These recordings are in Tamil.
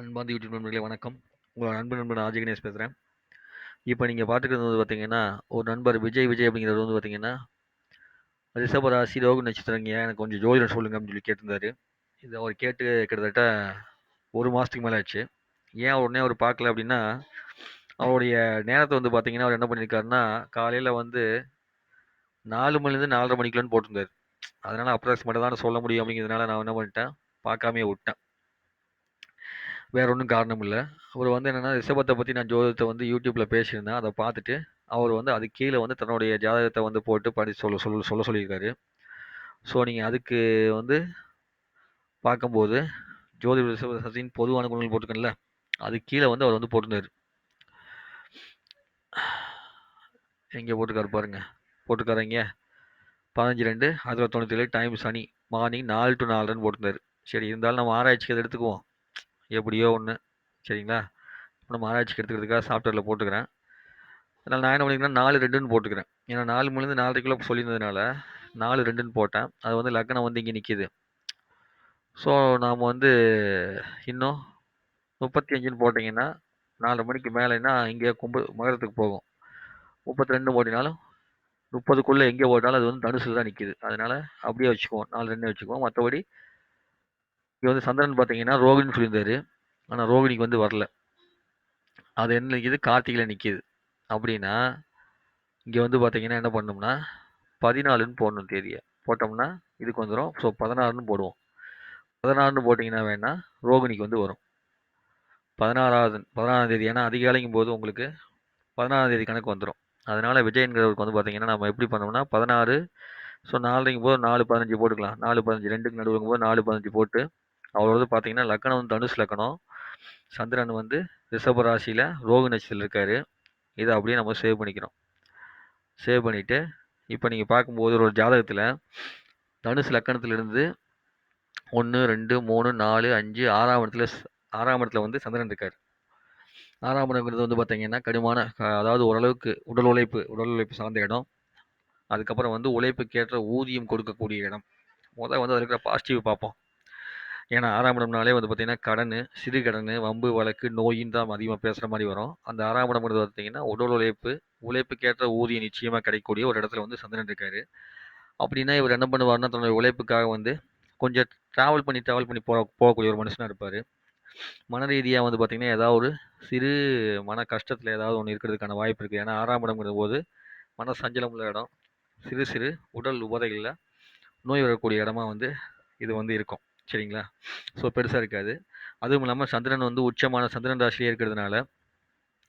அன்பார்ந்த யூடியூப் நண்பர்களே வணக்கம். உங்களோட அன்பு நண்பன் ஆஜி கணேஷ் பேசுகிறேன் இப்போ நீங்கள் பார்த்துக்கிறது வந்து பார்த்தீங்கன்னா ஒரு நண்பர் விஜய் விஜய் அப்படிங்கிறது வந்து பார்த்தீங்கன்னா ரிஷப ராசி ரோக நட்சத்திரங்க. எனக்கு கொஞ்சம் ஜோதிடம் சொல்லுங்க அப்படின்னு சொல்லி கேட்டிருந்தாரு. இது அவர் கேட்டு கிட்டத்தட்ட ஒரு மாதத்துக்கு மேலே ஆச்சு. ஏன் உடனே அவர் பார்க்கல அப்படின்னா அவருடைய நேரத்தை வந்து பார்த்தீங்கன்னா அவர் என்ன பண்ணியிருக்காருன்னா காலையில் வந்து நாலு மணிலேருந்து நாலரை மணிக்குள்ளன்னு போட்டிருந்தார். அதனால் அப்ராக்சிமேட்டாக தான் சொல்ல முடியும் அப்படிங்கிறதுனால நான் என்ன பண்ணிட்டேன் பார்க்காமையே விட்டேன். வேற ஒன்றும் காரணம் இல்லை. அவர் வந்து என்னென்னா ரிஷபத்தை பற்றி நான் ஜோதிடத்தை வந்து யூடியூப்பில் பேசியிருந்தேன். அதை பார்த்துட்டு அவர் வந்து அது கீழே வந்து தன்னுடைய ஜாதகத்தை வந்து போட்டு படி சொல்ல சொல்ல சொல்ல சொல்லியிருக்காரு. ஸோ நீங்கள் அதுக்கு வந்து பார்க்கும்போது ஜோதி ரிஷப சசின் பொதுவான குணங்கள் போட்டிருக்கேன்ல அது கீழே வந்து அவர் வந்து போட்டிருந்தாரு. எங்கே போட்டிருக்காரு பாருங்க. போட்டிருக்காருங்க. பதினஞ்சு ரெண்டு ஆயிரத்தி தொண்ணூற்றி ஏழு டைம் சனி மார்னிங் நாலு டு நாலுன்னு போட்டிருந்தார். சரி இருந்தாலும் நம்ம ஆராய்ச்சிக்கு அதை எடுத்துக்குவோம். எப்படியோ ஒன்று சரிங்களா? இப்போ நம்ம ஆராய்ச்சிக்கு எடுத்துக்கிறதுக்காக சாஃப்ட்வேரில் போட்டுக்கிறேன். அதனால் நான் என்ன பண்ணிக்கிறேன் நாலு ரெண்டுன்னு போட்டுக்கிறேன். ஏன்னா நாலு மணிலேருந்து நாலரைக்குள்ளே சொல்லியிருந்ததுனால நாலு ரெண்டுன்னு போட்டேன். அது வந்து லக்னம் வந்து இங்கே நிற்கிது ஸோ நாம் வந்து இன்னும் முப்பத்தி அஞ்சுன்னு போட்டிங்கன்னா நாலு மணிக்கு மேலேன்னா இங்கே கும்ப மகரத்துக்கு போகும். முப்பத்தி ரெண்டு போட்டினாலும் முப்பதுக்குள்ளே எங்கே போட்டாலும் அது வந்து தனுசு தான் நிற்கிது அதனால் அப்படியே வச்சுக்குவோம். நாலு ரெண்டு வச்சுக்குவோம். மற்றபடி இங்கே வந்து சந்திரன் பார்த்தீங்கன்னா ரோகிணின்னு சொல்லியிருந்தாரு. ஆனால் ரோகிணிக்கு வந்து வரல. அது என்ன நிற்கிது கார்த்திகையில் நிற்கிது அப்படின்னா இங்கே வந்து பார்த்தீங்கன்னா என்ன பண்ணோம்னா பதினாலுன்னு போடணும் தேதியை. போட்டோம்னா இதுக்கு வந்துடும் ஸோ பதினாறுன்னு போடுவோம். பதினாறுன்னு போட்டிங்கன்னா வேணால் ரோகிணிக்கு வந்து வரும். பதினாறாவது பதினாறாம் தேதி. ஏன்னா அதிகாலைங்கும் போது உங்களுக்கு பதினாறாம் தேதி கணக்கு வந்துடும் அதனால் விஜயங்கிறவருக்கு வந்து பார்த்திங்கன்னா நம்ம எப்படி பண்ணோம்னா பதினாறு ஸோ நாலரைங்கும் போது நாலு பதினஞ்சு போட்டுக்கலாம். நாலு பதினஞ்சு ரெண்டுக்கு நடுவுங்கும் போது நாலு பதினஞ்சு போட்டு அவர் வந்து பார்த்தீங்கன்னா லக்கணம் வந்து தனுஷ் லக்கணம் சந்திரன் வந்து ரிஷப ராசியில் ரோகு நட்சத்திரத்தில் இருக்கார். இதை அப்படியே நம்ம சேவ் பண்ணிக்கிறோம். சேவ் பண்ணிவிட்டு இப்போ நீங்கள் பார்க்கும்போது ஒரு ஜாதகத்தில் தனுஷ் லக்கணத்திலிருந்து ஒன்று ரெண்டு மூணு நாலு அஞ்சு ஆறாம் இடத்துல ஆறாம் இடத்துல வந்து சந்திரன் இருக்கார். ஆறாம் இடங்கிறது வந்து பார்த்தீங்கன்னா கடுமான அதாவது ஓரளவுக்கு உடல் உழைப்பு உடல் உழைப்பு சார்ந்த இடம். அதுக்கப்புறம் வந்து உழைப்புக்கேற்ற ஊதியம் கொடுக்கக்கூடிய இடம். முதல் வந்து அதில் இருக்கிற பாசிட்டிவ் பார்ப்போம். ஏன்னா ஆறாம் இடம்னாலே வந்து பார்த்திங்கன்னா கடன் சிறு கடன் வம்பு வழக்கு நோயின் தான் அதிகமாக பேசுகிற மாதிரி வரும். அந்த ஆறாம் இடம்ங்கிறது பார்த்திங்கன்னா உடல் உழைப்பு உழைப்புக்கேற்ற ஊதியம் நிச்சயமாக கிடைக்கக்கூடிய ஒரு இடத்துல வந்து சந்திரன் இருக்கார். அப்படின்னா இவர் என்ன பண்ணுவார்னா தன்னுடைய உழைப்புக்காக வந்து கொஞ்சம் ட்ராவல் பண்ணி ட்ராவல் பண்ணி போக போகக்கூடிய ஒரு மனுஷனாக இருப்பார். மன ரீதியாக வந்து பார்த்திங்கன்னா ஏதாவது ஒரு சிறு மன கஷ்டத்தில் ஏதாவது ஒன்று இருக்கிறதுக்கான வாய்ப்பு இருக்குது ஏன்னா ஆறாம் இடம்ங்கிற போது மன சஞ்சலம் உள்ள இடம் சிறு சிறு உடல் உபதைகளில் நோய் வரக்கூடிய இடமா வந்து இது வந்து இருக்கும். சரிங்களா? ஸோ பெருசாக இருக்காது. அதுவும் இல்லாமல் சந்திரன் வந்து உச்சமான சந்திரன் ராசிலே இருக்கிறதுனால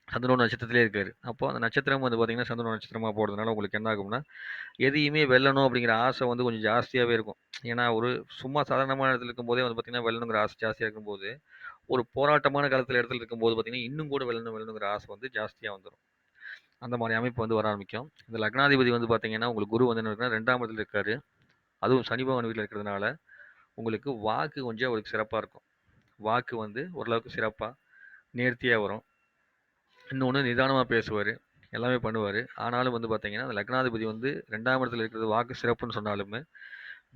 சந்திரனோட நட்சத்திரத்திலே இருக்கார். அப்போ அந்த நட்சத்திரம் வந்து பார்த்திங்கன்னா சந்திரனோட நட்சத்திரமாக போகிறதுனால உங்களுக்கு என்ன ஆகும்னா எதையுமே வெல்லணும் அப்படிங்கிற ஆசை வந்து கொஞ்சம் ஜாஸ்தியாகவே இருக்கும். ஏன்னா ஒரு சும்மா சாதாரணமான இடத்துல இருக்கும்போதே வந்து பார்த்திங்கன்னா வெல்லணுங்கிற ஆசை ஜாஸ்தியாக இருக்கும்போது ஒரு போராட்டமான காலத்தில் இடத்துல இருக்கும்போது பார்த்திங்கன்னா இன்னும் கூட வெல்லணும் வெல்லணுங்கிற ஆசை வந்து ஜாஸ்தியாக வந்துடும் அந்த மாதிரி அமைப்பு வந்து வர ஆரம்பிக்கும். இந்த லக்னாதிபதி வந்து பார்த்திங்கன்னா உங்களுக்கு குரு வந்து என்ன இருக்குன்னா ரெண்டாம் இடத்துல இருக்கார். அதுவும் சனி பகவான் வீட்டில் இருக்கிறதுனால உங்களுக்கு வாக்கு கொஞ்சம் அவருக்கு சிறப்பாக இருக்கும். வாக்கு வந்து ஓரளவுக்கு சிறப்பாக நேர்த்தியாக வரும். இன்னொன்று நிதானமாக பேசுவார் எல்லாமே பண்ணுவார். ஆனாலும் வந்து பார்த்திங்கன்னா அந்த லக்னாதிபதி வந்து ரெண்டாம் இடத்துல இருக்கிறது வாக்கு சிறப்புன்னு சொன்னாலுமே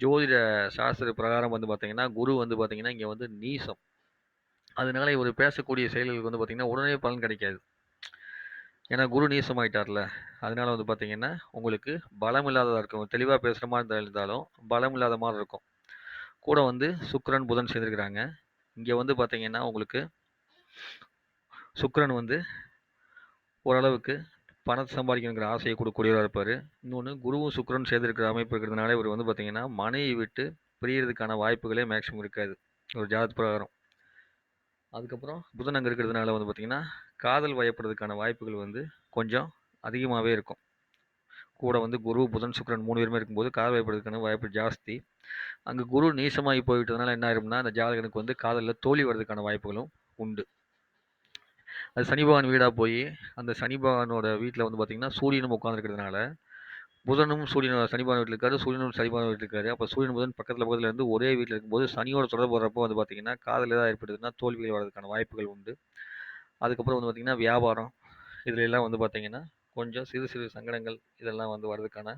ஜோதிட சாஸ்திர பிரகாரம் வந்து பார்த்திங்கன்னா குரு வந்து பார்த்திங்கன்னா இங்கே வந்து நீசம். அதனால இவர் பேசக்கூடிய செயல்களுக்கு வந்து பார்த்திங்கன்னா உடனே பலன் கிடைக்காது. ஏன்னா குரு நீசம் ஆயிட்டார்ல அதனால வந்து பார்த்திங்கன்னா உங்களுக்கு பலம் இல்லாததாக இருக்கும். தெளிவாக பேசுகிற மாதிரி இருந்தாலும் பலம் இல்லாத மாதிரி இருக்கும். கூட வந்து சுக்கரன் புதன் சேர்ந்துருக்கிறாங்க. இங்கே வந்து பார்த்திங்கன்னா உங்களுக்கு சுக்கரன் வந்து ஓரளவுக்கு பணத்தை சம்பாதிக்கணுங்கிற ஆசையை கொடுக்கக்கூடியவராக இருப்பார். இன்னொன்று குருவும் சுக்கரன் சேர்ந்துருக்கிற அமைப்பு இருக்கிறதுனால இவர் வந்து பார்த்திங்கன்னா மனையை விட்டு பிரியறதுக்கான வாய்ப்புகளே மேக்ஸிமம் இருக்காது. ஒரு ஜாதக பிரகாரம். அதுக்கப்புறம் புதன் அங்கே இருக்கிறதுனால வந்து பார்த்திங்கன்னா காதல் வயப்படுறதுக்கான வாய்ப்புகள் வந்து கொஞ்சம் அதிகமாகவே இருக்கும். கூட வந்து குரு புதன் சுக்கரன் மூணு பேருமே இருக்கும்போது காதல் வயப்படுறதுக்கான வாய்ப்பு ஜாஸ்தி. அங்கே குரு நீசமாகி போயிட்டதுனால என்ன ஆயிரும்னா அந்த ஜாதகனுக்கு வந்து காதலில் தோல்வி வர்றதுக்கான வாய்ப்புகளும் உண்டு. அது சனி பகவான் வீடாக போய் அந்த சனி பகவானோட வீட்டில் வந்து பார்த்திங்கன்னா சூரியனும் உட்காந்துருக்கிறதுனால புதனும் சூரியன் சனி பகவான் வீட்டில் இருக்காரு சூரியனும் சனி பகவான் வீட்டில் இருக்காரு. அப்போ சூரியன் புதன் பக்கத்தில் பக்கத்தில் இருந்து ஒரே வீட்டில் இருக்கும்போது சனியோட தொடர்பு வர்றப்போ வந்து பார்த்திங்கன்னா காதல் ஏதாவது ஏற்படுதுன்னா தோல்விகள் வர்றதுக்கான வாய்ப்புகள் உண்டு. அதுக்கப்புறம் வந்து பார்த்திங்கன்னா வியாபாரம் இதுலெல்லாம் வந்து பார்த்திங்கன்னா கொஞ்சம் சிறு சிறு சங்கடங்கள் இதெல்லாம் வந்து வர்றதுக்கான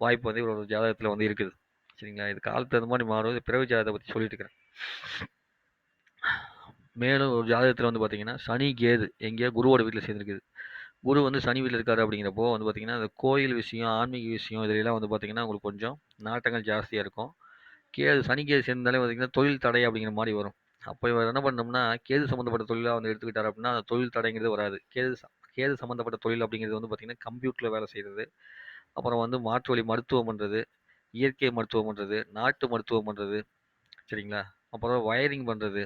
வாய்ப்பு வந்து இவரோட ஜாதகத்தில் வந்து இருக்குது. சரிங்களா? இது காலத்து அந்த மாதிரி மாறும். இது பிறவி ஜாதகத்தை பற்றி சொல்லிட்டு இருக்கிறேன். மேலும் ஒரு ஜாதகத்தில் வந்து பார்த்தீங்கன்னா சனி கேது எங்கேயோ குருவோட வீட்டில் சேர்ந்துருக்குது. குரு வந்து சனி வீட்டில் இருக்காரு அப்படிங்கிறப்போ வந்து பார்த்தீங்கன்னா அந்த கோயில் விஷயம் ஆன்மீக விஷயம் இதிலெல்லாம் வந்து பார்த்தீங்கன்னா உங்களுக்கு கொஞ்சம் நாட்டங்கள் ஜாஸ்தியாக இருக்கும். கேது சனி கேது சேர்ந்தாலே பார்த்தீங்கன்னா தொழில் தடை அப்படிங்கிற மாதிரி வரும். அப்போ இவர் என்ன பண்ணோம்னா கேது சம்மந்தப்பட்ட தொழிலாக வந்து எடுத்துக்கிட்டார் அப்படின்னா அந்த தொழில் தடைங்கிறது வராது. கேது கேது சம்மந்தப்பட்ட தொழில் அப்படிங்கிறது வந்து பார்த்திங்கன்னா கம்ப்யூட்டரில் வேலை செய்கிறது அப்புறம் வந்து மாற்று வழி மருத்துவம் பண்ணுறது இயற்கை மருத்துவம் பண்ணுறது நாட்டு மருத்துவம் பண்ணுறது சரிங்களா? அப்புறம் வயரிங் பண்ணுறது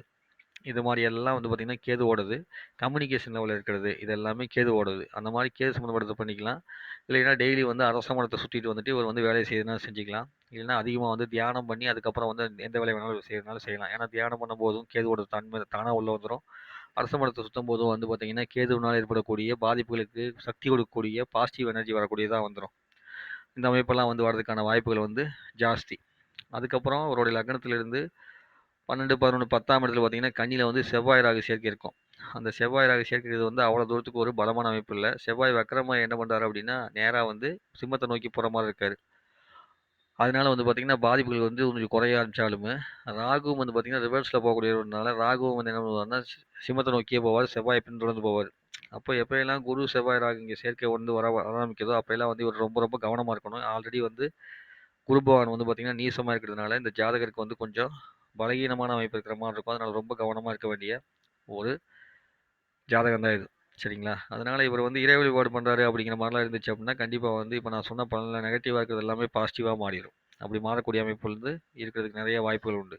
இது மாதிரி எல்லாம் வந்து பார்த்திங்கன்னா கேது ஓடுது. கம்யூனிகேஷன் லெவலில் இருக்கிறது இது எல்லாமே கேது ஓடுது. அந்த மாதிரி கேது சம்மந்தப்பட்டது பண்ணிக்கலாம். இல்லைன்னா டெய்லி வந்து அரச மரத்தை சுற்றிட்டு வந்துட்டு இவர் வந்து வேலையை செய்யறதுனா செஞ்சுக்கலாம். இல்லைன்னா அதிகமாக வந்து தியானம் பண்ணி அதுக்கப்புறம் வந்து எந்த வேலை வேணாலும் செய்யறதுனாலும் செய்யலாம். ஏன்னா தியானம் பண்ணும்போதும் கேதுவோட தன்மை தானாக உள்ள வந்துடும் அரச மரத்தை சுற்றும் போதும் வந்து பார்த்திங்கன்னா கேதுவினால் ஏற்படக்கூடிய பாதிப்புகளுக்கு சக்தி கொடுக்கக்கூடிய பாசிட்டிவ் எனர்ஜி வரக்கூடியதாக வந்துடும் இந்த அமைப்பெல்லாம் வந்து வர்றதுக்கான வாய்ப்புகள் வந்து ஜாஸ்தி. அதுக்கப்புறம் அவருடைய லக்னத்திலிருந்து பன்னெண்டு பதினொன்று பத்தாம் இடத்துல பார்த்தீங்கன்னா கண்ணியில் வந்து செவ்வாய் ராகு சேர்க்கை இருக்கும். அந்த செவ்வாய் ராகு சேர்க்கிறது வந்து அவ்வளோ தூரத்துக்கு ஒரு பலமான அமைப்பு இல்லை. செவ்வாய் வக்கரமாக என்ன பண்ணுறாரு அப்படின்னா நேராக வந்து சிம்மத்தை நோக்கி போகிற மாதிரி இருக்காரு. அதனால வந்து பார்த்திங்கன்னா பாதிப்புகள் வந்து கொஞ்சம் குறைய ஆரம்பித்தாலுமே ராகுவும் வந்து பார்த்தீங்கன்னா ரிவர்ஸில் போகக்கூடியதுனால ராகுவும் வந்து என்ன பண்ணுவார்னா சிம்மத்தை நோக்கியே போவார் செவ்வாய் பின்தொடர்ந்து போவார். அப்போ எப்போயெல்லாம் குரு செவ்வாய் ராகு இங்கே சேர்க்கை வந்து வர ஆரம்பிக்கிறதோ அப்போயெல்லாம் வந்து இவர் ரொம்ப ரொம்ப கவனமாக இருக்கணும். ஆல்ரெடி வந்து குரு பகவான் வந்து பார்த்தீங்கன்னா நீசமாக இருக்கிறதுனால இந்த ஜாதகருக்கு வந்து கொஞ்சம் பலகீனமான அமைப்பு இருக்கிற மாதிரி இருக்கும். அதனால் ரொம்ப கவனமாக இருக்க வேண்டிய ஒரு ஜாதகம் தான் இது. சரிங்களா? அதனால் இவர் வந்து இறை வழிபாடு பண்ணுறாரு அப்படிங்கிற மாதிரிலாம் இருந்துச்சு அப்படின்னா கண்டிப்பாக வந்து இப்போ நான் சொன்ன பலனில் நெகட்டிவாக இருக்கிறது எல்லாமே பாசிட்டிவாக மாறிடும். அப்படி மாறக்கூடிய அமைப்புலேருந்து இருக்கிறதுக்கு நிறைய வாய்ப்புகள் உண்டு.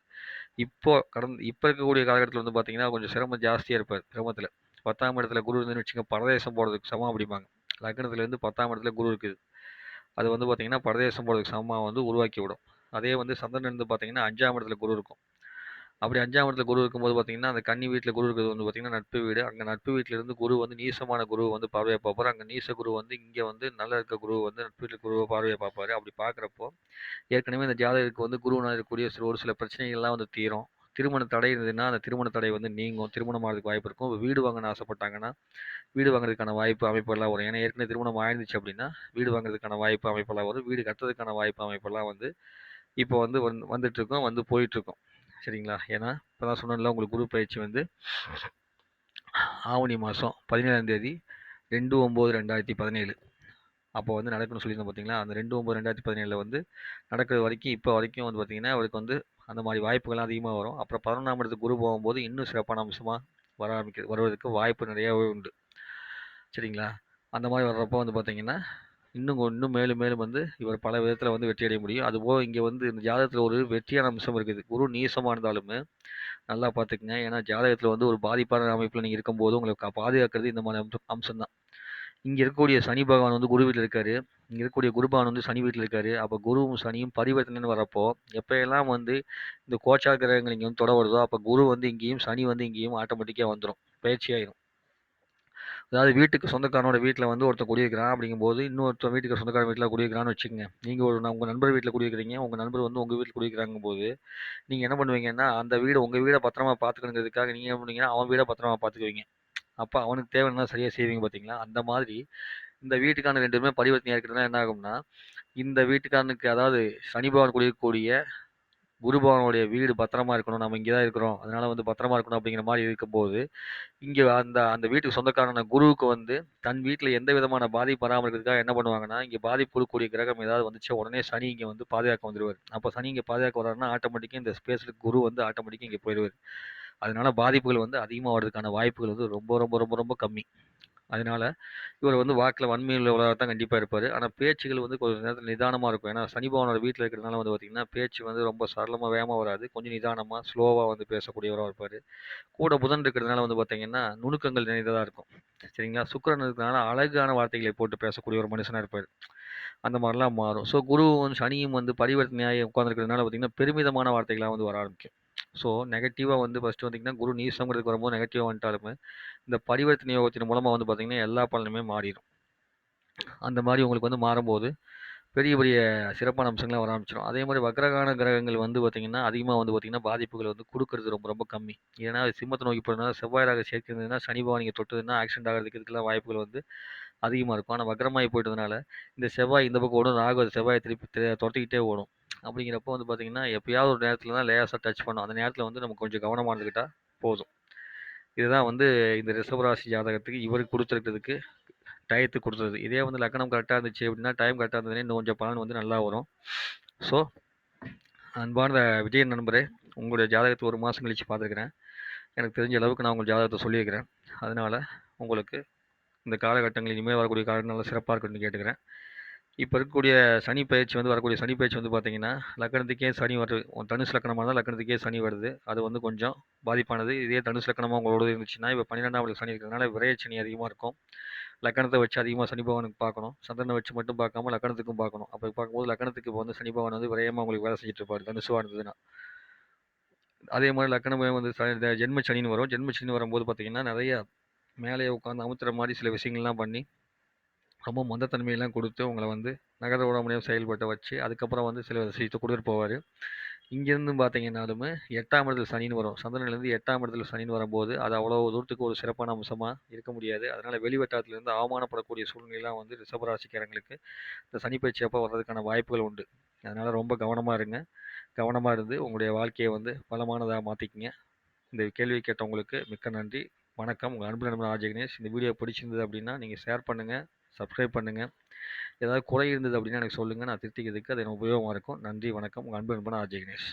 இப்போ கடந்த இப்போ இருக்கக்கூடிய காலகட்டத்தில் வந்து பார்த்தீங்கன்னா கொஞ்சம் சிரமம் ஜாஸ்தியாக இருப்பார் சிரமத்தில். பத்தாம் இடத்துல குரு இருந்துன்னு வச்சுங்க பரதேசம் போகிறதுக்கு சமம் அப்படிம்பாங்க. லக்னத்துலேருந்து பத்தாம் இடத்துல குரு இருக்குது. அது வந்து பார்த்தீங்கன்னா பரதேசம் போகிறதுக்கு சமமாக வந்து உருவாக்கி விடும். அதே வந்து சந்திரன் இருந்து பார்த்தீங்கன்னா அஞ்சாம் இடத்துல குரு இருக்கும். அப்படி அஞ்சாம் இடத்துல குரு இருக்கும்போது பார்த்தீங்கன்னா அந்த கன்னி வீட்டில் குரு இருக்கிறது வந்து பார்த்தீங்கன்னா நட்பு வீடு. அங்கே நட்பு வீட்டிலேருந்து குரு வந்து நீசமான குரு வந்து பார்வையை பார்ப்பாரு. அங்கே நீச குரு வந்து இங்கே வந்து நல்லா இருக்க குரு வந்து நட்பு வீட்டில் குருவை பார்வையை பார்ப்பாரு. அப்படி பார்க்குறப்போ ஏற்கனவே இந்த ஜாதகருக்கு வந்து குருவனாக இருக்கக்கூடிய சில ஒரு சில பிரச்சனைகள்லாம் வந்து தீரும். திருமண தடை இருந்ததுன்னா அந்த திருமண தடை வந்து நீங்கும். திருமணம் ஆகிறதுக்கு வாய்ப்பு இருக்கும். வீடு வாங்கணும்னு ஆசைப்பட்டாங்கன்னா வீடு வாங்குறதுக்கான வாய்ப்பு அமைப்பெல்லாம் வரும். ஏன்னா ஏற்கனவே திருமணம் ஆயிருந்துச்சு அப்படின்னா வீடு வாங்குறதுக்கான வாய்ப்பு அமைப்பெல்லாம் வரும். வீடு கட்டுறதுக்கான வாய்ப்பு அமைப்பெல்லாம் வந்து இப்போ வந்து வந் வந்துட்டுருக்கோம் வந்து போயிட்டுருக்கோம். சரிங்களா? ஏன்னா இப்போ தான் சொன்னேன்ல உங்களுக்கு குரு பயிற்சி வந்து ஆவணி மாதம் பதினேழாம் தேதி ரெண்டு ஒம்பது ரெண்டாயிரத்தி பதினேழு. அப்போ வந்து நடக்கணும்னு சொல்லியிருந்தோம் பார்த்தீங்களா அந்த ரெண்டு ஒம்பது ரெண்டாயிரத்தி பதினேழில் வந்து நடக்கிற வரைக்கும் இப்போ வரைக்கும் வந்து பார்த்தீங்கன்னா அவருக்கு வந்து அந்த மாதிரி வாய்ப்புகள்லாம் அதிகமாக வரும். அப்புறம் பதினொன்றாம் இடத்துக்கு குரு போகும்போது இன்னும் சிறப்பான அம்சமாக வர ஆரம்பிக்கிறது வருவதற்கு வாய்ப்பு நிறையாவே உண்டு. சரிங்களா? அந்த மாதிரி வர்றப்போ வந்து பார்த்தீங்கன்னா இன்னும் கொ- இன்னும் மேலும் மேலும் வந்து இவர் பல விதத்தில் வந்து வெற்றி அடைய முடியும். அதுபோக இங்கே வந்து இந்த ஜாதகத்தில் ஒரு வெற்றியான அம்சம் இருக்குது. குரு நீசமாக இருந்தாலுமே நல்லா பார்த்துக்குங்க ஏன்னா ஜாதகத்தில் வந்து ஒரு பாதிப்பான அமைப்பில் நீங்கள் இருக்கும்போது உங்களை பாதுகாக்கிறது இந்த மாதிரி அம்சம் அம்சம்தான். இங்கே இருக்கக்கூடிய சனி பகவான் வந்து குரு வீட்டில் இருக்காரு. இங்கே இருக்கக்கூடிய குரு பகவான் வந்து சனி வீட்டில் இருக்காரு. அப்போ குருவும் சனியும் பரிவர்த்தனைன்னு வரப்போ எப்போயெல்லாம் வந்து இந்த கோச்சா கிரகங்கள் இங்கே வந்து தொட வருதோ அப்போ குரு வந்து இங்கேயும் சனி வந்து இங்கேயும் ஆட்டோமேட்டிக்காக வந்துடும் பயிற்சி ஆயிரும். அதாவது வீட்டுக்கு சொந்தக்காரனோட வீட்டில் வந்து ஒருத்தன் குடியிருக்கிறான் அப்படிங்கும்போது இன்னொருத்தன் வீட்டுக்கு சொந்தக்காரன் வீட்டில் குடியிருக்கிறான்னு வச்சுக்கோங்க. நீங்கள் ஒரு உங்கள் நண்பர் வீட்டில் குடியிருக்கிறீங்க. உங்கள் நண்பர் வந்து உங்கள் வீட்டில் குடியிருக்கிறாங்க போது நீங்கள் என்ன பண்ணுவீங்கன்னா அந்த வீடு உங்கள் வீடை பத்திரமா பார்த்துக்கணுங்கிறதுக்காக நீங்கள் என்ன பண்ணுவீங்கன்னா அவன் வீடை பத்திரமா பார்த்துக்குவீங்க அப்போ அவனுக்கு தேவைன்னா சரியாக செய்வீங்க பார்த்தீங்களா அந்த மாதிரி இந்த வீட்டுக்கான ரெண்டு பேருமே பரிவர்த்தனையாக என்ன ஆகும்னா இந்த வீட்டுக்காரனுக்கு அதாவது சனி பகவான் குடியிருக்கக்கூடிய குருபவனுடைய வீடு பத்திரமா இருக்கணும். நம்ம இங்கே தான் இருக்கிறோம். அதனால வந்து பத்திரமா இருக்கணும் அப்படிங்கிற மாதிரி இருக்கும்போது இங்கே அந்த அந்த வீட்டுக்கு சொந்தக்காரன குருவுக்கு வந்து தன் வீட்டில் எந்த விதமான பாதிப்பு வராமல் இருக்கிறதுக்காக என்ன பண்ணுவாங்கன்னா இங்கே பாதிப்பு கொடுக்கக்கூடிய கிரகம் ஏதாவது வந்துச்சு உடனே சனி இங்கே வந்து பாதுகாக்க வந்துடுவார் அப்போ சனி இங்கே பாதுகாக்க வர்றாருன்னா ஆட்டோமேட்டிக்காக இந்த ஸ்பேஸில் குரு வந்து ஆட்டோமேட்டிக்காக இங்கே போயிடுவார் அதனால பாதிப்புகள் வந்து அதிகமாக வர்றதுக்கான வாய்ப்புகள் வந்து ரொம்ப ரொம்ப ரொம்ப ரொம்ப கம்மி. அதனால இவர் வந்து வாக்கில் வன்மையில் உள்ளவராக தான் கண்டிப்பாக இருப்பார். ஆனால் பேச்சுகள் வந்து கொஞ்சம் நேரத்தில் நிதானமாக இருக்கும். ஏன்னா சனிபவனோட வீட்டில் இருக்கிறதுனால வந்து பார்த்திங்கன்னா பேச்சு வந்து ரொம்ப சரளமாக வேகமாக வராது. கொஞ்சம் நிதானமாக ஸ்லோவாக வந்து பேசக்கூடியவராக இருப்பார். கூட புதன் இருக்கிறதுனால வந்து பார்த்திங்கன்னா நுணுக்கங்கள் நிறைந்ததாக இருக்கும். சரிங்களா? சுக்கிரன் இருக்கிறதுனால அழகான வார்த்தைகளை போட்டு பேசக்கூடிய ஒரு மனுஷனாக இருப்பார். அந்த மாதிரிலாம் மாறும். ஸோ குருவும் சனியும் வந்து பரிவர்த்தனையாக உட்காந்துருக்கிறதுனால பார்த்தீங்கன்னா பெருமிதமான வார்த்தைகளாக வந்து வர ஆரம்பிக்கும். ஸோ நெகட்டிவாக வந்து ஃபஸ்ட்டு வந்தீங்கன்னா குரு நீசங்கிறதுக்கு வரும்போது நெகட்டிவாக வந்துட்டாலுமே இந்த பரிவர்த்தனை யோகத்தின் மூலமாக வந்து பார்த்தீங்கன்னா எல்லா பலனுமே மாறிடும் அந்த மாதிரி உங்களுக்கு வந்து மாறும்போது பெரிய பெரிய சிறப்பான அம்சங்கள்லாம் வர ஆரம்பிச்சிடும் அதே மாதிரி வக்ரகான கிரகங்கள் வந்து பார்த்திங்கன்னா அதிகமாக வந்து பார்த்திங்கன்னா பாதிப்புகள் வந்து கொடுக்கறது ரொம்ப ரொம்ப கம்மி. ஏன்னா சிம்மத்தை நோக்கி போகிறதுனால செவ்வாய் ராக சேர்க்கிறதுனா சனி பவானிங்க தொட்டதுன்னா ஆக்சிடென்ட் ஆகிறதுக்கு இதுக்கெல்லாம் வாய்ப்புகள் வந்து அதிகமாக இருக்கும். ஆனால் வக்ரமாகி போயிட்டதுனால இந்த செவ்வாய் இந்த பக்கம் ஓடும் ராகு அது செவ்வாயை திருப்பி தி- துரத்திக்கிட்டே ஓடும். அப்படிங்கிறப்போ வந்து பார்த்திங்கன்னா எப்பயாவது ஒரு நேரத்தில் தான் லேசாக டச் பண்ணும். அந்த நேரத்தில் வந்து நம்ம கொஞ்சம் கவனமாக இருந்துக்கிட்டால் போதும். இதுதான் வந்து இந்த ரிஷபராசி ஜாதகத்துக்கு இவருக்கு கொடுத்துருக்கிறதுக்கு டயத்துக்கு கொடுத்துருது இதே வந்து லக்கணம் கரெக்டாக இருந்துச்சு அப்படின்னா டைம் கரெக்டாக இருந்ததுன்னா இன்னும் கொஞ்சம் பலன் வந்து நல்லா வரும். ஸோ அன்பான விஜய் நண்பரே உங்களுடைய ஜாதகத்தை ஒரு மாதம் கழித்து பார்த்துருக்குறேன். எனக்கு தெரிஞ்ச அளவுக்கு நான் உங்கள் ஜாதகத்தை சொல்லியிருக்கிறேன். அதனால் உங்களுக்கு இந்த காலகட்டங்கள் இனிமேல் வரக்கூடிய காலம் நல்லா சிறப்பாக இருக்குன்னு கேட்டுக்கிறேன். இப்போ இருக்கக்கூடிய சனி பயிற்சி வந்து வரக்கூடிய சனி பயிற்சி வந்து பார்த்தீங்கன்னா லக்கணத்துக்கே சனி வருது. உன் தனுசு லக்கணமாக இருந்தால் லக்கணத்துக்கே சனி வருது. அது வந்து கொஞ்சம் பாதிப்பானது. இதே தனுசு லக்கணமாக உங்களோட இருந்துச்சுன்னா இப்போ பன்னிரெண்டாம் சனி இருக்கிறதுனால விரைய சனி அதிகமாக இருக்கும். லக்கணத்தை வச்சு அதிகமாக சனி பகவானுக்கு பார்க்கணும். சந்திரனை வச்சு மட்டும் பார்க்காம லக்கணத்துக்கும் பார்க்கணும். அப்போ பார்க்கும்போது லக்கணத்துக்கு இப்போ வந்து சனி பகவான் வந்து விரயமாக உங்களுக்கு வேலை செஞ்சுட்டு இருப்பார். தனுசுவாக இருந்ததுன்னா. அதே மாதிரி லக்கணமே வந்து ச- ஜென்ம சனின்னு வரும். ஜென்ம சனின்னு வரும்போது பார்த்தீங்கன்னா நிறைய மேலே உட்காந்து அமுத்துற மாதிரி சில விஷயங்கள்லாம் பண்ணி ரொம்ப மந்தத்தன்மையெல்லாம் கொடுத்து உங்களை வந்து நகர விட செயல்பட்டு செயல்பட்ட வச்சு அதுக்கப்புறம் வந்து சில விஷயத்தை கொடுத்துட்டு போவார். இங்கேருந்து பார்த்தீங்கன்னாலுமே எட்டாம் இடத்துல சனின்னு வரும். சந்திரன்லேருந்து எட்டாம் இடத்துல சனின்னு வரும்போது அது அவ்வளோ தூரத்துக்கு ஒரு சிறப்பான அம்சமாக இருக்க முடியாது. அதனால் வெளிவட்டாரத்துலேருந்து அவமானப்படக்கூடிய சூழ்நிலைலாம் வந்து ரிஷபராசிக்காரங்களுக்கு இந்த சனி பயிற்சி அப்போ வர்றதுக்கான வாய்ப்புகள் உண்டு. அதனால் ரொம்ப கவனமாக இருங்க. கவனமாக இருந்து உங்களுடைய வாழ்க்கையை வந்து பலமானதாக மாற்றிக்கிங்க இந்த கேள்வி கேட்டவங்களுக்கு மிக்க நன்றி. வணக்கம். உங்கள் அன்பு நண்பன் ஆர்ஜே கணேஷ் இந்த வீடியோ பிடிச்சிருந்தது அப்படின்னா நீங்கள் ஷேர் பண்ணுங்கள் சப்ஸ்கிரைப் பண்ணுங்கள் ஏதாவது குறை இருந்தது அப்படின்னா எனக்கு சொல்லுங்கள் நான் திருத்திக்கிறதுக்கு அது எனக்கு உபயோகமாக இருக்கும். நன்றி வணக்கம். உங்கள் அன்பு அன்பான ஆர்ஜே கணேஷ்